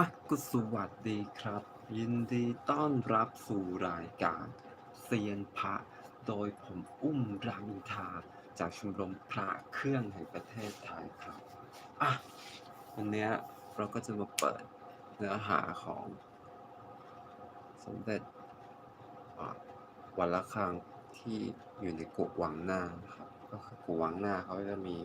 อะก็สวัสดีครับ ยินดีต้อนรับสู่รายการเซียนพระ โดยผมอุ้มรามอินทาจากชมรมพระเครื่องแห่งประเทศไทยครับอะวันนี้เราก็จะมาเปิดเนื้อหาของสมเด็จวัดละคังที่อยู่ในกุวังหน้าครับก็คือกุวังหน้าเขาจะมี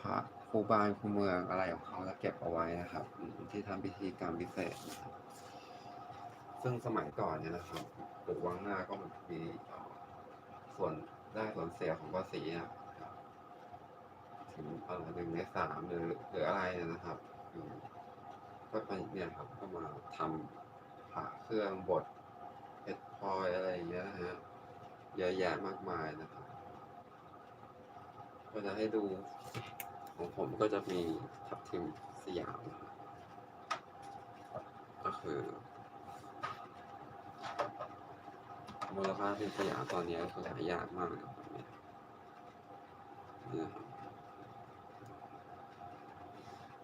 พระ คู่บ้านคู่เมืองอะไรของเขาแล้วเก็บเอาไว้นะครับ ที่ทำพิธีกรรมพิเศษนะครับ ซึ่งสมัยก่อนเนี่ยนะครับกุวังหน้าก็มีส่วนได้ส่วนเสียของภาษีนะครับถึงเอ่อหนึ่งในสามหรือหรืออะไรนะครับก็ไปเนี่ยครับก็มาทำผ่าเครื่องบดเพชรพลอยอะไรอย่างเงี้ยนะฮะเยอะแยะมากมายนะครับก็จะให้ดู ของผมก็จะมีทับทิมสยามนะครับก็คือมูลค่าทิมสยามตอนนี้ก็คือหายากมากนะครับเนี่ยนี่นะครับ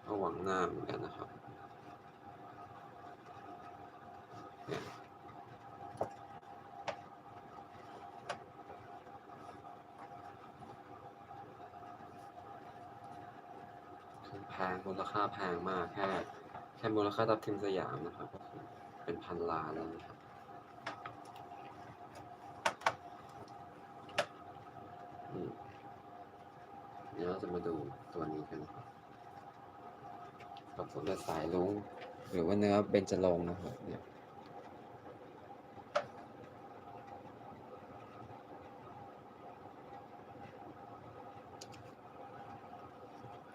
ก็หวังหน้าเหมือนกันนะครับเนี่ยคือแพงมูลค่าแพงมากแค่ แค่มูลค่าทับทิมสยามนะครับก็คือเป็นพันล้านแล้วนะครับเดี๋ยวเราจะมาดูตัวนี้กันนะครับกับสมเด็จสายลุงหรือว่าเนื้อเบญจรงนะครับเนี่ย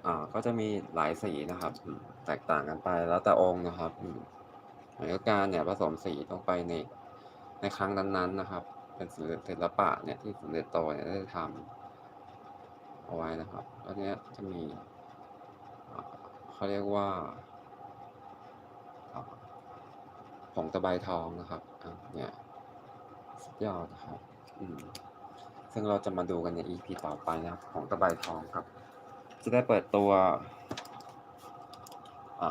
อ่า ก็จะมีหลายสีนะครับ แตกต่างกันไปแล้วแต่องค์นะครับอืมหมายการเนี่ยผสมสีต้องไปในในครั้งนั้นๆนะครับ เป็นศิลปะเนี่ยที่สมเด็จโตเนี่ยได้ทำเอาไว้นะครับแล้วเนี้ยจะมีเขาเรียกว่าอ่าผงตะไบทองนะครับเนี่ยสุดยอดนะครับ อืมซึ่งเราจะมาดูกันใน EP ต่อไปนะครับ ของตะไบทองครับ จะได้เปิดตัวอ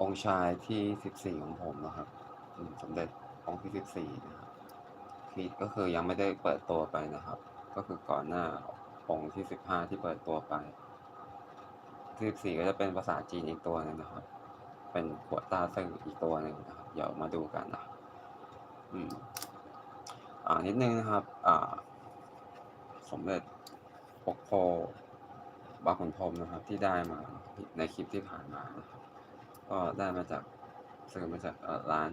องค์ชายที่สิบสี่ของผมนะครับอืมสมเด็จองค์ที่สิบสี่นะครับที่ก็คือยังไม่ได้เปิดตัวไปนะครับ ก็คือก่อนหน้าองค์ที่สิบห้าที่เปิดตัวไปที่สิบสี่ก็จะเป็นภาษาจีนอีกตัวหนึงนะครับ เป็นขวดตาซึ่งอีกตัวหนึ่งนะครับเดี๋ยวมาดูกันนะอืมอ่านิดนึงนะครับ อ่า สมเด็จ ปกโพบางขุนพรมนะครับ ที่ได้มาในคลิปที่ผ่านมานะครับ ก็ได้มาจากซื้อมาจากร้าน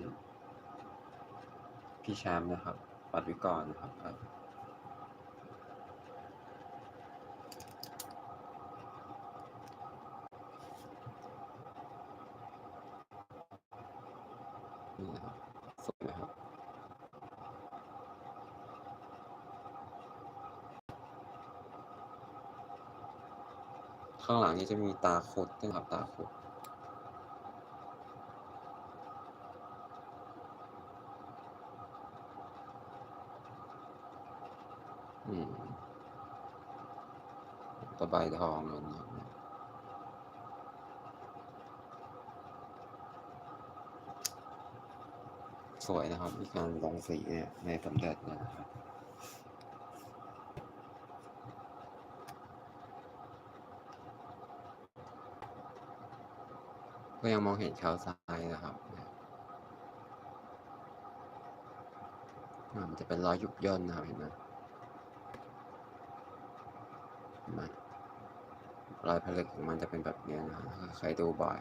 พี่แชมป์นะครับปัดวิกรนะครับนี่นะครับสวยไหมครับ ข้างหลังนี้จะมีตาคุดด้วยครับตาคุดอืมตะไบทองอะไรอย่างเงี้ยสวยนะครับมีการลงสีเนี่ยในสมเด็จนะครับ ก็ยังมองเห็นเขาทรายนะครับมันจะเป็นรอยยุบย่นนะครับเห็นไหมเห็นไหมรอยผลึกของมันจะเป็นแบบนี้นะครับใครดูบ่อย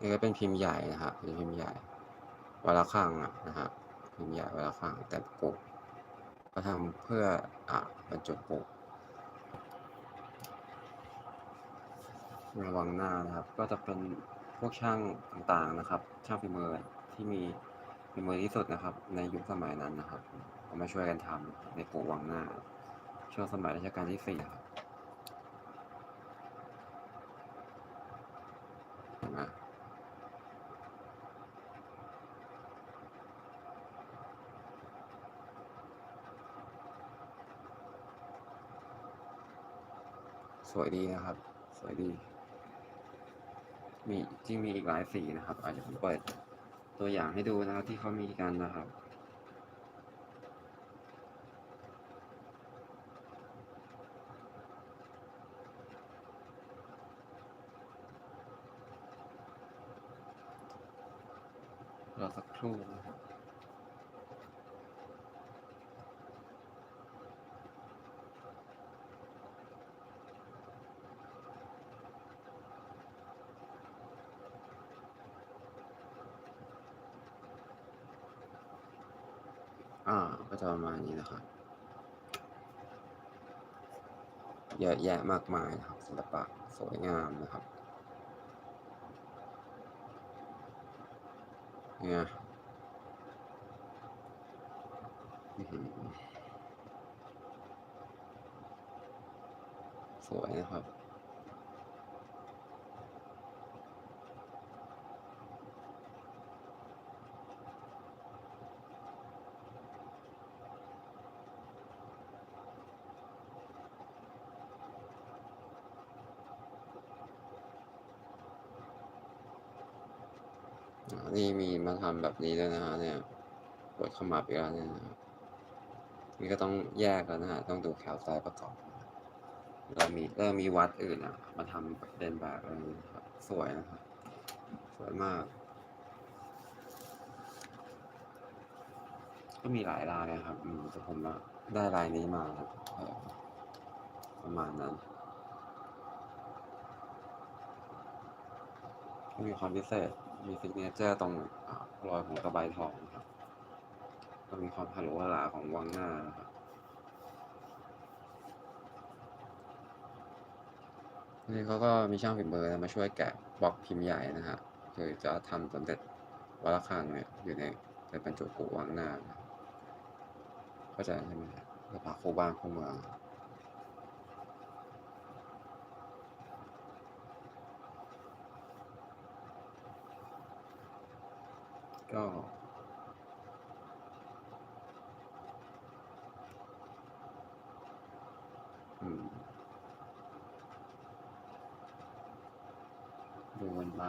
นี่ก็เป็นพิมพ์ใหญ่นะครับเป็นพิมพ์ใหญ่วละข้างอะนะครับพิมพ์ใหญ่วละข้างแต่ปุก ก็ทำเพื่ออะบรรจุปุกระวังหน้านะครับ ก็จะเป็นพวกช่างต่างๆนะครับ ช่างฝีมือที่มีฝีมือที่สุดนะครับ ในยุคสมัยนั้นนะครับเอามาช่วยกันทำในปุกวังหน้าช่วงสมัยรัชกาลที่สี่ครับเห็นไหม วยดีนะครับ สวยดี มีจริงมีอีกหลายสีนะครับ อาจจะผมเปิดตัวอย่างให้ดูนะครับที่เขามีกันนะครับรอสักครู่นะครับ ก็จะประมาณนี้นะครับ เยอะแยะมากมายนะครับศิลปะสวยงามนะครับเนี่ยสวยนะครับ นี่มีมาทำแบบนี้ด้วยนะฮะเนี่ยปวดขมับอีกแล้วเนี่ยนะครับนี่ก็ต้องแยกแล้วนะฮะต้องดูแคลไซต์ประกอบเรามีเริ่มมีวัดอื่นอะ มาทำเดินแบบอะไรนี้นะครับสวยนะครับสวยมาก ก็มีหลายลายนะครับอืมแต่ผมอะได้ลายนี้มาครับประมาณนั้นมีความพิเศษ มีซิกเนเจอร์ตรงอรอยของกระบทองครับก็มีความฮัลโหลฮลาของวังหน้านะครับนี่เขาก็มีช่างฝีมือมาช่วยแกะบล็อกพิมพ์ใหญ่นะฮะคือจะทำสำเร็จวัดระฆังเนี่ยอยู่ในเป็นบรรจุกุวังหน้าเข้าใจใช่ไหมครับสภาคู่บ้านคู่เมือง ก็ดูมันไป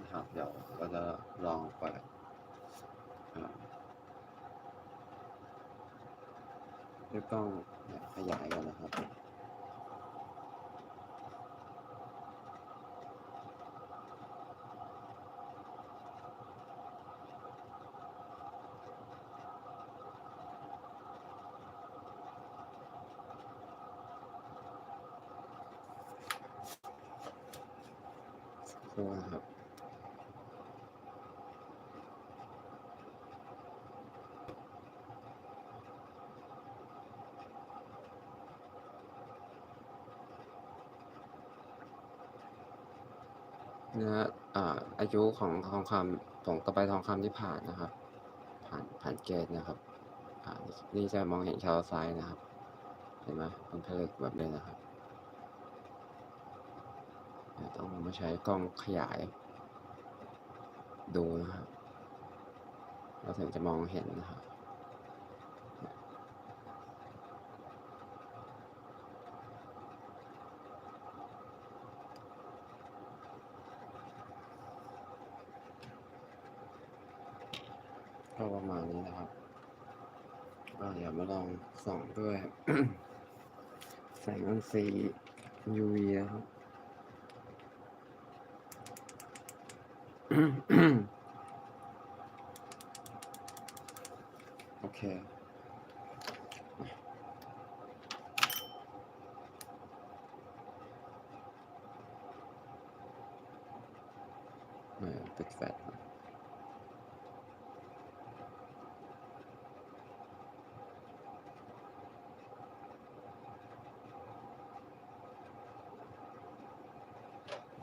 นะครับ เดี๋ยวเราจะลองเปิดอ่าด้วยกล้องขยายกันนะครับ ครู่นะครับเนื้ออ่าอายุของทองคำของตะไบทองคำที่ผ่านนะครับ ผ่านผ่านเกณฑ์นะครับนี่จะมองเห็นแคลไซต์นะครับ เห็นไหมเป็นผลึกแบบนี้นะครับ ต้องมาใช้กล้องขยาย ดูนะครับ เราถึงจะมองเห็นนะครับก็ประมาณนี้นะครับเดี๋ยวมาลองส่องด้วยแสงรังสี UV นะครับ โอเคเออปิดแฟลชก่อน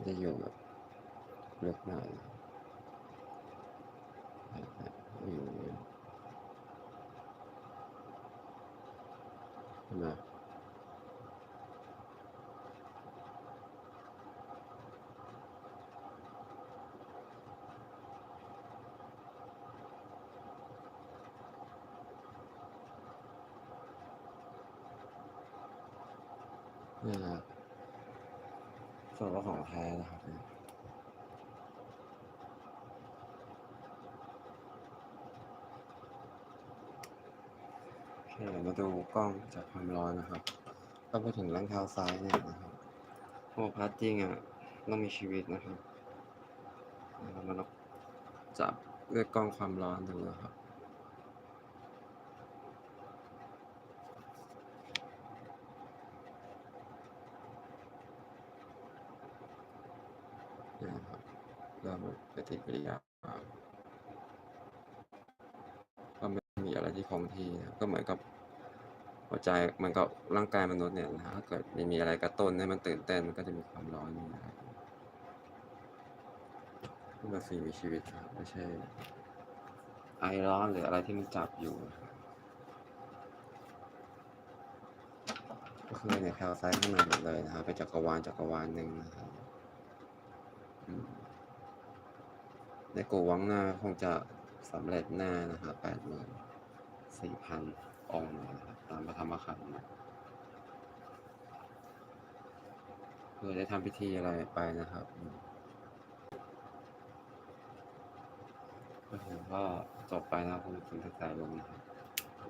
จะอยู่แบบลึกหน่อยนะครับอยู่เห็นไหม นี่ยครับส่วนว่าของแท้นะครับเนี่ยโอเคมาดูกล้องจากความร้อนนะครับก็พูดถึงร่างเท้าซ้ายเนี่ยนะครับโอ้พัดจริงอะต้องมีชีวิตนะครับเรามาลองจับด้วยกล้องความร้อนดูนะครับ เนี่ยครับ เริ่มปฏิกิริยาก็ไม่มีอะไรที่คงที่นะก็เหมือนกับหัวใจมันกับร่างกายมนุษย์เนี่ยนะถ้าเกิดไม่มีอะไรกระตุ้นให้มันตื่นเต้นมันก็จะมีความร้อนมีอะไรนี่มันสิ่งมีชีวิตครับไม่ใช่ไอร้อนหรืออะไรที่มันจับอยู่ก็คือในแคลไซต์ข้างในหมดเลยนะครับเป็นจักรวาลจักรวาลหนึ่งนะครับ อืม ในกูวังหน้าคงจะสำเร็จแน่นะครับแปดหมื่นสี่พันองค์นะครับตามพระธรรมขันธ์นะเพื่อได้ทำพิธีอะไรไปนะครับก็ถือว่าจบไปนะครับคุณถึงสายลงนะครับ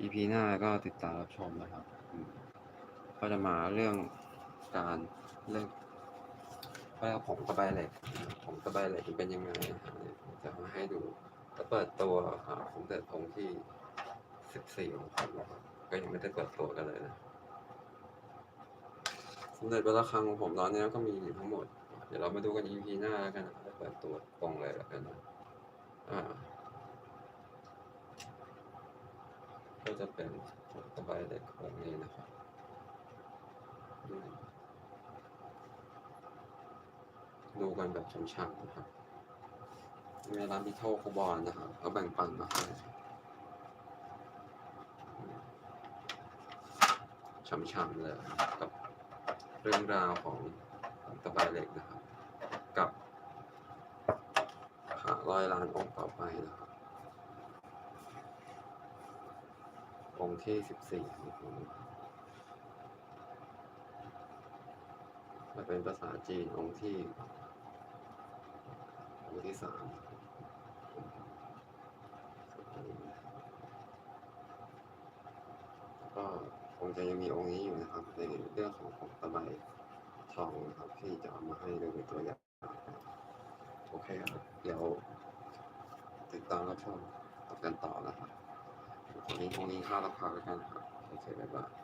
EP หน้าก็ติดตามรับชมนะครับก็จะมาเรื่องการเรื่องว่าผมตะไบเหล็ก ผมตะไบเหล็กมันเป็นยังไงจะมาให้ดูก็เปิดตัวอ่าผมเปิดผมที่สิบสี่ของผมนะครับก็ยังไม่ได้เปิดตัวกันเลยนะสมเด็จพระระฆังของผมตอนนี้ก็มีอยู่ทั้งหมด เดี๋ยวเรามาดูกัน EP หน้าแล้วกันนะจะเปิดตัวกล่องเลยแล้วกันนะอ่าก็จะเป็นผมตะไบเล็กองนี้นะครับอืม ดูกันแบบช้ำๆนะครับเวลามีโทรคบอลนะครับก็แบ่งปันมาให้ช้ำๆเลยกับเรื่องราวของตะไบเหล็กนะครับ กับพระร้อยล้านองค์ต่อไปนะครับ องค์ที่สิบสี่จะเป็นภาษาจีนองค์ที่ องค์ที่สามก็คงจะยังมีองค์นี้อยู่นะครับในเรื่องของของตะไบทองนะครับ ที่จะเอามาให้ดูเป็นตัวอย่างโอเคครับเดี๋ยวติดตามรับชมกันต่อนะครับวันนี้คงนี้ข้าราคาด้วกันครับโอเคบ๊ายบาย